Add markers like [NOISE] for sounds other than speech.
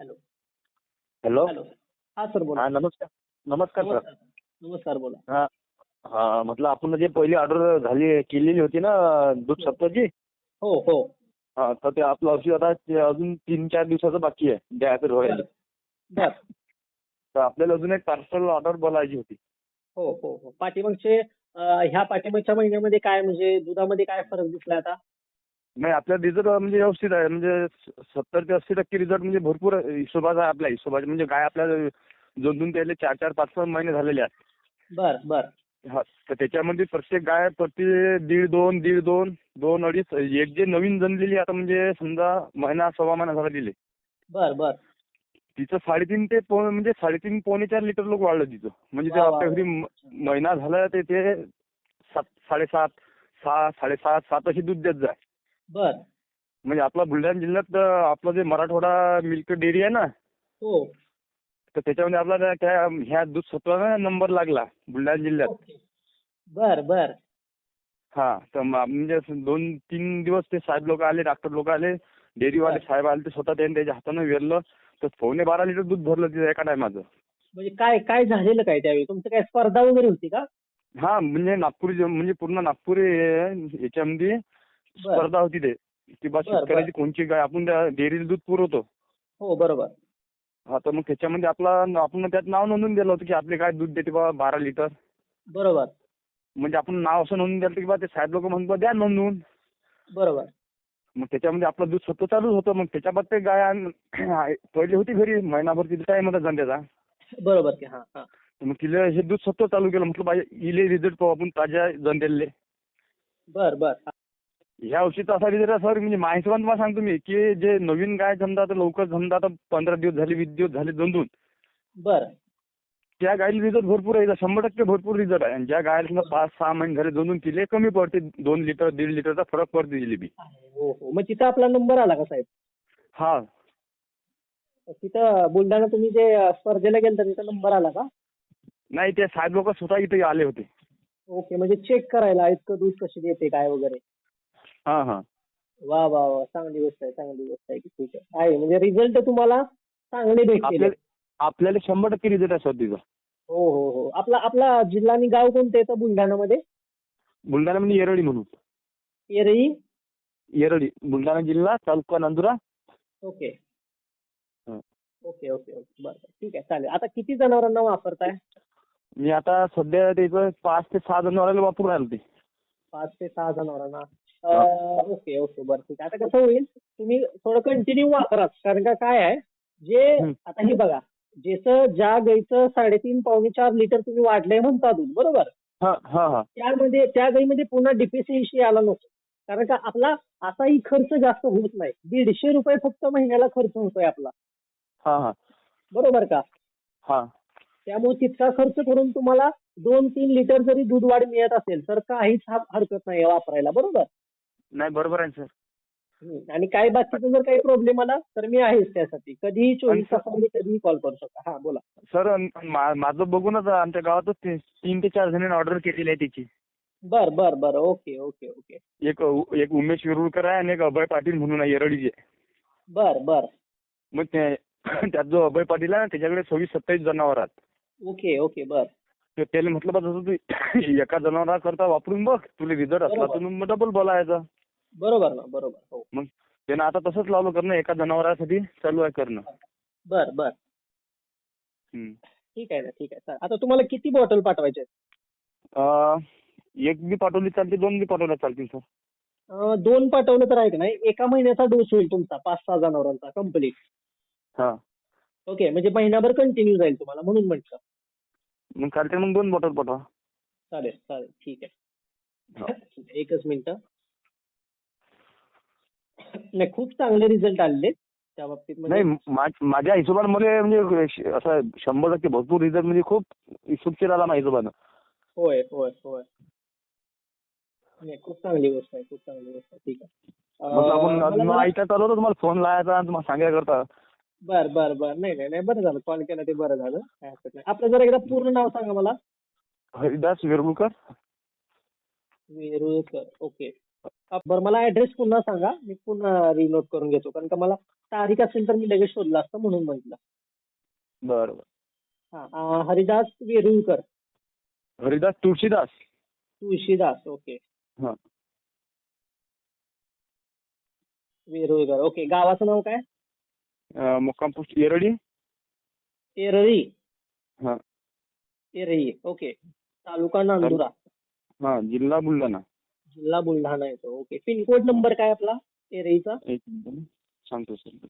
Hello. Hello. Hello. हा sir बोला. हा नमस्कार. नमस्कार सर. नमस्कार. नमस्कार बोला. हा हा म्हटलं आपण जे पहिली ऑर्डर झाली केलेली होती ना दूध सत्ताची हो हो. हा तर ते आपलं औषध आता ते अजून तीन चार दिवसाचं बाकी आहे द्यायचं व्हायला बर. तर आपल्याला अजून एक पार्सल ऑर्डर बोलायची होती. हो हो हो. पाठीमागचे अं, ह्या पाठीमागच्या महिन्यामध्ये काय म्हणजे दुधामध्ये काय फरक दिसला आता? नाही आपल्या रिझल्ट म्हणजे व्यवस्थित आहे. म्हणजे सत्तर ते अस्सी टक्के रिझल्ट म्हणजे भरपूर हिशोबाचा आहे आपल्या हिशोबाचा. म्हणजे गाय आपल्या जोडून त्याले चार चार पाच पाच महिने झालेले आहेत. बर बर. हा तर त्याच्यामध्ये प्रत्येक गाय प्रति दीड दोन दीड दोन दोन अडीच एक जे नवीन जणलेली आता म्हणजे समजा महिना सव्वा महिना झाला दिले. बर बर. तिचं साडेतीन ते पो- म्हणजे साडेतीन पावणे चार लिटर लोक वाढलं तिचं. म्हणजे ते वा, वा, आपल्या घरी म- महिना झाला ते ते सात साडेसात सहा साडेसात सात अशी दूध देत जाय. बर. म्हणजे आपला बुलढाणा जिल्ह्यात आपलं जे मराठवाडा मिल्क डेअरी आहे ना हो. तर त्याच्यामध्ये आपला त्या- ह्या दूध सत्वाचा नंबर लागला बुलढाणा जिल्ह्यात. बर बर. हा तर म्हणजे दोन तीन दिवस ते साहेब लोक आले डॉक्टर लोक आले डेअरीवाले. साहेब आले ते स्वतः त्यांनी त्याच्या हातानं वेरलं तर पावणे बारा लिटर दूध भरलं तिथं एका टायमाचं. म्हणजे काय काय झालेलं काय त्यावेळी? तुमचं काय स्पर्धा वगैरे होती का? हा म्हणजे नागपूर म्हणजे पूर्ण नागपूर याच्यामध्ये. स्पर्धा होती ते. की बा. शेतकऱ्याची कोणची गाय आपण डेअरीला दूध पुरवतो. हो बरोबर. हा तर मग त्याच्यामध्ये आपला आपण त्यात नाव नोंदून दिलं होतं की आपले काय दूध देते बा बारा लिटर. बरोबर. म्हणजे आपण नाव असं नोंदून दिलं की बा ते साहेब लोक म्हणतो द्या नोंदवून बरोबर. मग त्याच्यामध्ये आपलं दूध सत्व चालूच होतं मग त्याच्याबाद ते गाय पहिली होती घरी महिनाभर तिथे टाइम होता धंद्याचा. बरोबर की हा मग तिला हे दूध सत्व चालू केलं म्हटलं बाई इले रिझल्ट पाहू आपण ताज्या धंद्याले बर बर. ह्या असा रिझल्ट सर म्हणजे हिशोबाने तुम्हाला सांगतो मी की जे नवीन गाय समजा आता लवकर समजा आता पंधरा दिवस झाले वीस दिवस झाले दोन बर. त्या गायला रिझल्ट भरपूर आहे शंभर टक्के भरपूर रिझल्ट आहे. आणि ज्या गायला समजा पाच सहा महिने झाले दोन तिले कमी पडते दोन लिटर दीड लिटरचा फरक पडते जिलेबी हो हो. मग तिथं आपला नंबर आला का साहेब? हा. तिथं बुलढाणा तुम्ही जे स्पर्धेला गेलता तिथं नंबर आला का? नाही ते साहेब लोक स्वतः इथे आले होते. ओके म्हणजे चेक करायला इतकं दूध कशी देते काय वगैरे? हा हा. वा वा वा. चांगली गोष्ट आहे चांगली गोष्ट आहे ठीक आहे. आहे म्हणजे रिझल्ट तुम्हाला चांगले भेटतील आपल्याला आपल्याला शंभर टक्के रिझल्ट आहे सर तिचा हो हो हो. आपला आपला जिल्हा आणि गाव कोणतं येतं बुलढाणामध्ये? बुलढाणा म्हणजे येरळी म्हणून. येरई येरळी. बुलढाणा जिल्हा तालुका नांदुरा. ओके. हं. Okay okay okay. बरं बरं. ठीक आहे चालेल. आता किती जनावरांना वापरताय? मी आता सध्या त्याचं पाच ते सहा जणांना वापरून राहिलो ते. पाच ते सहा अं, ओके ओके बरं ठीक आहे. आता कसं होईल तुम्ही थोडं कंटिन्यू वापरा. कारण का काय आहे जे. आता हे बघा ज्याचं ज्या गाईचं साडेतीन पावणे चार लिटर तुम्ही वाढलंय म्हणता दूध बरोबर? त्यामध्ये त्या गाईमध्ये पुन्हा डिफिशियन्सी आला नसतो कारण का आपला असाही खर्च जास्त होत नाही. दीडशे रुपये फक्त महिन्याला खर्च होतोय आपला. बरोबर का? हा. त्यामुळे तितका खर्च करून तुम्हाला दोन तीन लिटर जरी दूध वाढ मिळत असेल तर काहीच हरकत नाही वापरायला. बरोबर? नाही बरोबर आहे सर. आणि काय बाकीचा जर काही प्रॉब्लेम आला तर मी आहेच त्यासाठी. कधीही चोवीस तासामध्ये कधीही कॉल करू शकता. हा बोला. सर माझं बघूनच आमच्या गावातच तीन ते चार जणांनी ऑर्डर केलेली आहे त्याची बर बर बर. Okay okay okay. एक एक उमेश विरुळकर आहे आणि एक अभय पाटील म्हणून आहे येरळीचे बर बर. मग [CLEARS THROAT] त्यात जो अभय पाटील आहे ना त्याच्याकडे सव्वीस सत्तावीस जनावर आहेत. ओके ओके बर. तर त्याला म्हटलं बा जसं तू [COUGHS] एका जनावराकरता वापरून बघ तुला रिझल्ट असला. तर मग डबल बोलायचं बरोबर ना बरोबर हो. मग त्यानं आता तसंच लावलं करणं एका जनावरासाठी चालू आहे करणं. बर बर. हम्म. ठीक आहे ना ठीक आहे. चालेल. आता तुम्हाला किती बॉटल पाठवायचे अं, एक बी पाठवली चालते दोन बी पाठवल्या चालतील सर. दोन पाठवलं तर आहे का नाही? एका महिन्याचा डोस होईल तुमचा पाच सहा जनावरांचा कंप्लीट हा. ओके म्हणजे महिनाभर कंटिन्यू जाईल तुम्हाला म्हणून म्हटलं. मग चालते मग दोन बॉटल पाठवा. चालेल चालेल ठीक हो. आहे [LAUGHS] एकच मिनिट. नाही खूप चांगले रिझल्ट आलेले त्या बाबतीत म्हणजे नाही मा- माझ्या हिशोबाने मला म्हणजे श- असं शंभर टक्के भरपूर रिझल्ट म्हणजे खूप सुखी आला माझ्या हिशोबानं. होय होय होय. नाही खूप चांगली गोष्ट आहे खूप चांगली गोष्ट आहे. ठीक आहे. म्हटलं अं, आपण मला- ऐकायला चालू होतं तुम्हाला फोन लावायचा आणि तुम्हाला सांगायला करता बर बर बर. नाही नाही नाही. बरं झालं. कॉल केला ते बरं झालं. काय हरकत नाही. आपलं जरा एकदा पूर्ण नाव सांगा मला. हरिदास वेरुळकर. वेरुळकर. ओके. बरं मला ऍड्रेस पुन्हा सांगा. मी पुन्हा रिनोट करून घेतो. कारण का मला तारीख असेल तर मी लगेच शोधलं असतं म्हणून म्हटलं. बरं बरं. हा अं, हरिदास वेरुळकर. हरिदास तुळशीदास. तुळशीदास. ओके. हा. वेरुळकर. ओके. गावाचं नाव काय? मुक्काम पोस्ट येरडी एरळी हा एरळी ओके तालुका नांदुरा हा जिल्हा बुलढाणा जिल्हा बुलढाणा येतो ओके पिनकोड नंबर काय आपला मिनिट सांगतो सर